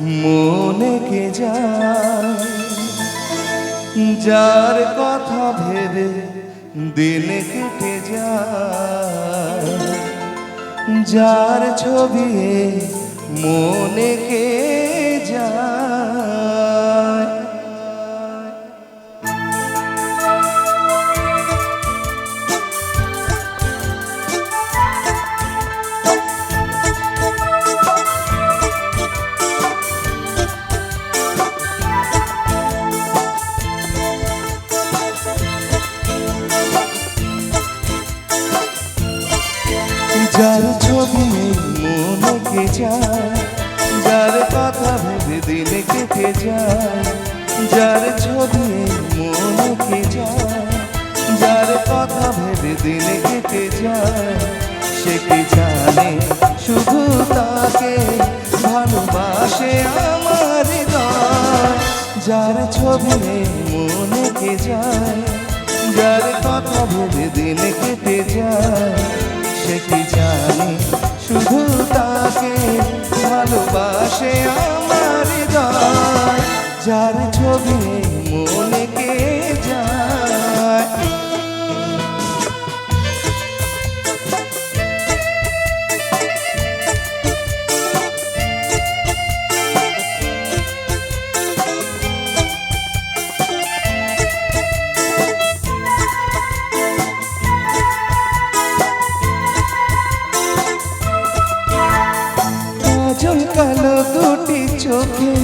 মনে কে যায়? যার কথা ভেবে দিন কেটে যায়। যার ছবি মনে কে যার ছবি মনে যায় যার কথা ভেবে দিনে কেটে যায়, যার ছবি মনে যায় যার কথা ভেবে দিনে কেটে যায়, সে কি জানে? শুধু তাকে ভালোবাসে আমার যার ছবি মনে কে যায় যার কথা ভেবে দিন কেটে যায় সে কি জানে? শুধু তাকে ভালোবাসে আমার যার ছবি কালো দুটি চোখে,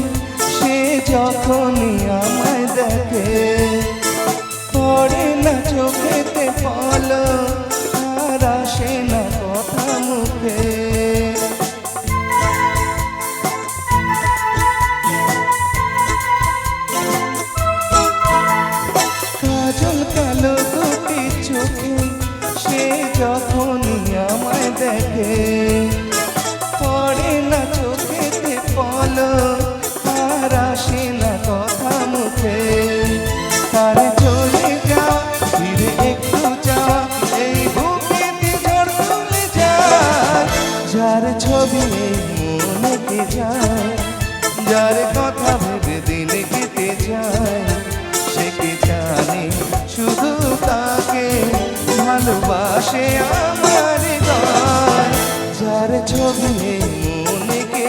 সে যখনই আমায় দেখে, পড়ে না চোখেতে ফল, আর আসে না কথা মুখে। কাজল কালো দুটি চোখে, সে যখনই যার কথা ভেবে দিন কেটে যায়, সে কে জানে? শুধু তাকে ভালোবাসে আমার যার ছবি মনে কে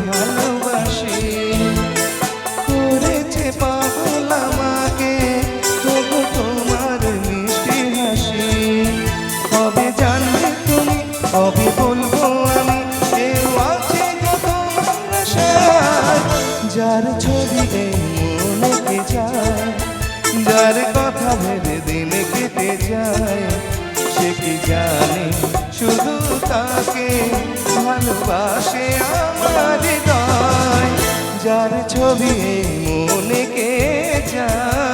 যার ছবি এই মনে যায় যার কথা ভেবে দিলে কেটে যায়, সে কি জানে? শুধু তাকে ভালোবাসে আমার হৃদয়, যার ছবি মনেকে মনে যায়